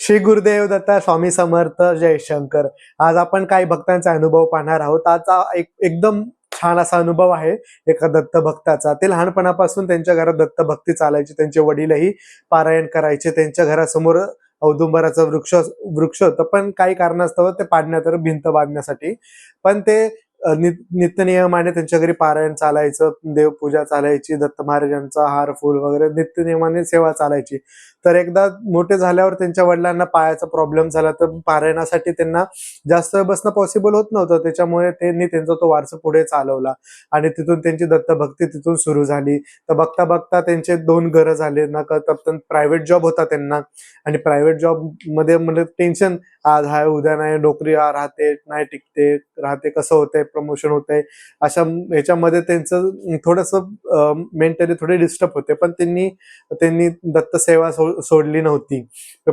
श्री गुरुदेव दत्ता स्वामी समर्थ जयशंकर आज आपण काही भक्तांचा अनुभव पाहणार आहोत. आजचा एक एकदम छान असा अनुभव आहे एका दत्त भक्ताचा. ते लहानपणापासून त्यांच्या घरात दत्त भक्ती चालायची त्यांचे वडीलही पारायण करायचे त्यांच्या घरासमोर औदुंबराचा वृक्ष वृक्ष होतं. पण काही कारणास्तव ते पाडण्यात भिंत बांधण्यासाठी. पण ते नित्यनियमाने त्यांच्या घरी पारायण चालायचं देवपूजा चालायची दत्त महाराजांचा हार फुल वगैरे नित्यनियमाने सेवा चालायची. तर एकदा मोठे झाल्यावर त्यांच्या वडिलांना पायाचा प्रॉब्लेम झाला. तर पारायणासाठी त्यांना जास्त बसणं पॉसिबल होत नव्हतं. त्याच्यामुळे त्यांनी त्यांचा तो वारसा पुढे चालवला. आणि तिथून त्यांची दत्तभक्ती तिथून सुरू झाली. तर बघता बघता त्यांचे दोन घरं झाले. ना करता प्रायव्हेट जॉब होता त्यांना. आणि प्रायव्हेट जॉबमध्ये म्हणजे टेन्शन आज आहे उद्या नाही नोकरी राहते नाही टिकते राहते कसं होतंय प्रमोशन होतंय. अशा ह्याच्यामध्ये त्यांचं थोडस मेंटली थोडे डिस्टर्ब होते. पण त्यांनी त्यांनी दत्त सेवा सो- सोडली नव्हती.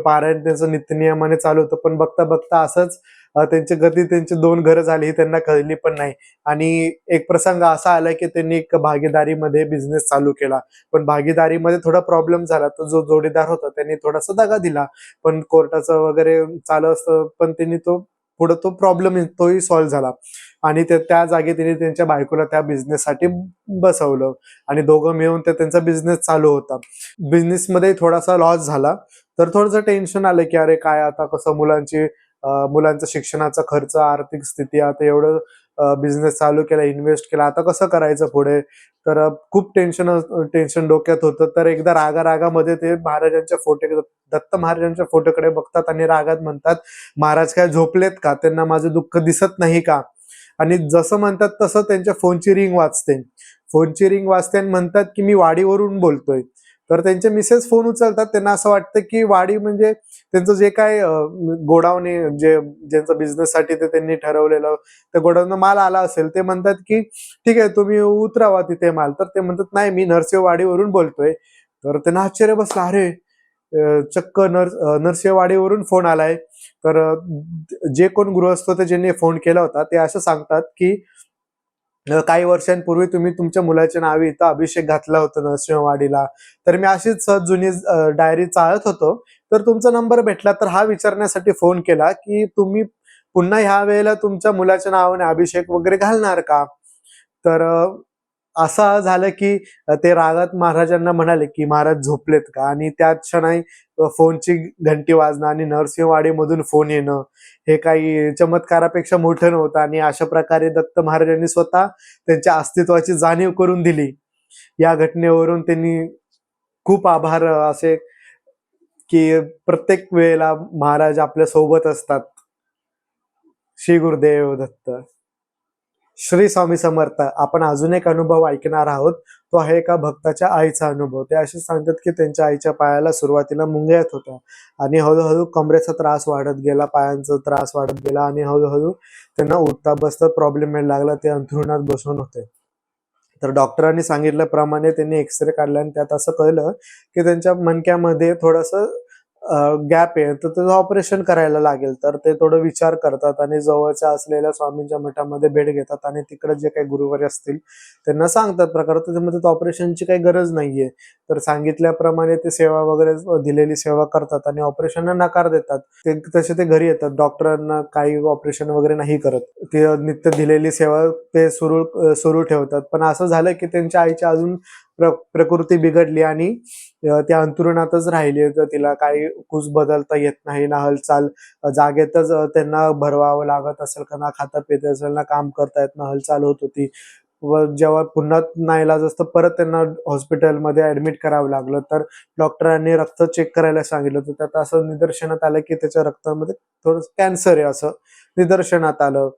पारायण त्यांचं नित्यनियमाने चालू होतं. पण बघता बघता असंच त्यांची गती त्यांची दोन घरं झाली ही त्यांना कळली पण नाही. आणि एक प्रसंग असा आला की त्यांनी एक भागीदारीमध्ये बिझनेस चालू केला. पण भागीदारीमध्ये थोडा प्रॉब्लेम झाला. तर जो जोडीदार होता त्यांनी थोडासा दगा दिला. पण कोर्टाचं वगैरे चालू असतं पण त्यांनी तो पुढे तो प्रॉब्लेम तोही सॉल्व्ह झाला. आणि ते त्या जागी त्यांनी त्यांच्या बायकोला त्या बिझनेससाठी बसवलं. आणि दोघं मिळून ते त्यांचा बिझनेस चालू होता. बिझनेस मध्ये थोडासा लॉस झाला. तर थोडंसं टेन्शन आलं की अरे काय आता? कसं मुलांची मुलांचा शिक्षणाचा खर्च आर्थिक स्थिती आता एवढं बिझनेस चालू केला इन्व्हेस्ट केला आता कसं करायचं पुढे? तर खूप टेन्शन टेन्शन डोक्यात होतं. तर एकदा रागा रागामध्ये ते महाराजांच्या फोटो दत्त महाराजांच्या फोटोकडे बघतात आणि रागात म्हणतात महाराज काय झोपलेत का? त्यांना माझं दुःख दिसत नाही का? आणि जसं म्हणतात तसं त्यांच्या फोनची रिंग वाजते. फोनची रिंग वाजते आणि म्हणतात की मी वाडीवरून बोलतोय. तर त्यांचे मिसेस फोन उचलतात. त्यांना असं वाटतं की वाडी म्हणजे त्यांचं जे काय गोडाऊन जे ज्यांचं बिझनेस साठी ते त्यांनी ठरवलेलं त्या गोडाऊन माल आला असेल ते म्हणतात की ठीक आहे तुम्ही उतरावा तिथे माल. तर ते म्हणतात नाही मी नरसिंहवाडीवरून बोलतोय. तर त्यांना आश्चर्य बसलं अरे चक्क नर नरसिंहवाडीवरून फोन आलाय. तर जे कोण गृहस्थ होते ज्यांनी फोन केला होता ते असं सांगतात की काही वर्षांपूर्वी तुम्ही तुमच्या मुलाच्या नावे इथं अभिषेक घातला होता नरसिंहवाडीला. तर मी अशीच सहज जुनी डायरी चाळत होतो. तर तुमचा नंबर भेटला तर हा विचारण्यासाठी फोन केला की तुम्ही पुन्हा ह्या वेळेला तुमच्या मुलाच्या नावाने अभिषेक वगैरे घालणार का? तर असं झालं की ते रागात महाराजांना म्हणाले की महाराज झोपलेत का? आणि त्या क्षणाही फोनची घंटी वाजणं आणि नरसिंहवाडीमधून फोन येणं हे काही चमत्कारापेक्षा मोठं नव्हतं. आणि अशा प्रकारे दत्त महाराजांनी स्वतः त्यांच्या अस्तित्वाची जाणीव करून दिली. या घटनेवरून त्यांनी खूप आभार असे की प्रत्येक वेळेला महाराज आपल्यासोबत असतात. श्री गुरुदेव दत्त. श्री स्वामी समर्थ आपण अजून एक अनुभव ऐकणार आहोत. तो आहे एका भक्ताच्या आईचा अनुभव. ते असे सांगतात की त्यांच्या आईच्या पायाला सुरुवातीला मुंग्या येत होत्या आणि हळूहळू कमरेचा त्रास वाढत गेला पायांचा त्रास वाढत गेला आणि हळूहळू त्यांना उठता बसता प्रॉब्लेम यायला लागला. ते अंथरुणात बसून होते. तर डॉक्टरांनी सांगितल्याप्रमाणे त्यांनी एक्सरे काढला आणि त्यात असं कळलं की त्यांच्या मणक्यामध्ये थोडंसं गॅप आहे. तर त्याचं ऑपरेशन करायला लागेल. तर ते थोडं विचार करतात आणि जवळच्या असलेल्या स्वामींच्या मठामध्ये भेट घेतात आणि तिकडे जे काही गुरुवारी असतील त्यांना सांगतात प्रकार. त्याच्यामध्ये ऑपरेशनची काही गरज नाहीये. तर सांगितल्याप्रमाणे ते सेवा वगैरे दिलेली सेवा करतात आणि ऑपरेशनला नकार देतात. ते तसे ते घरी येतात. डॉक्टरांना काही ऑपरेशन वगैरे नाही करत. ते नित्य दिलेली सेवा ते सुरू सुरू ठेवतात. पण असं झालं की त्यांच्या आईच्या अजून प्र प्रकृती बिघडली आणि त्या अंतरुणातच राहिली तर तिला काही कुस बदलता येत नाही ना हालचाल जागेतच त्यांना भरवावं लागत असेल का ना खाता पित असेल ना काम करता येत ना हालचाल होत होती. व जेव्हा पुन्हा नाईलाज असतं परत त्यांना हॉस्पिटलमध्ये ऍडमिट करावं लागलं. तर डॉक्टरांनी रक्त चेक करायला सांगितलं. तर त्यात असं निदर्शनात आलं की त्याच्या रक्तामध्ये थोडं कॅन्सर आहे असं निदर्शनात आलं.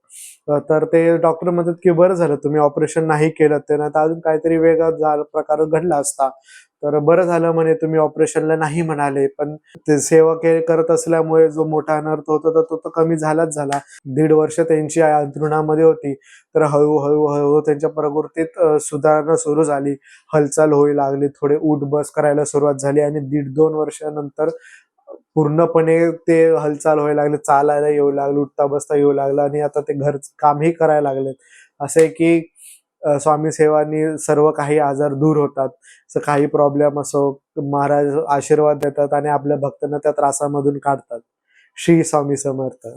तर ते डॉक्टर म्हणतात की बरं झालं तुम्ही ऑपरेशन नाही केलं. ते नाही तर अजून काहीतरी वेगळा प्रकार घडला असता. तर बरं झालं म्हणे तुम्ही ऑपरेशनला नाही म्हणाले पण ते सेवा के करत असल्यामुळे जो मोठा अनर्थ होता तर तो तर कमी झालाच झाला. दीड वर्ष त्यांची आई अंथरुणामध्ये होती तर हळूहळू हळूहळू त्यांच्या प्रकृतीत सुधारणा सुरू झाली. हालचाल होऊ लागली थोडे उठ बस करायला सुरुवात झाली आणि दीड दोन वर्षानंतर पूर्णपणे ते हालचाल व्हायला लागले चालायला येऊ लागले उठता बसता येऊ लागलं आणि आता ते घर कामही करायला लागलेत. असे की स्वामी सेवानी सर्व काही आजार दूर होतात. काही प्रॉब्लेम असो महाराज आशीर्वाद देतात आणि आपल्या भक्तांना त्या त्रासामधून काढतात. श्री स्वामी समर्थ.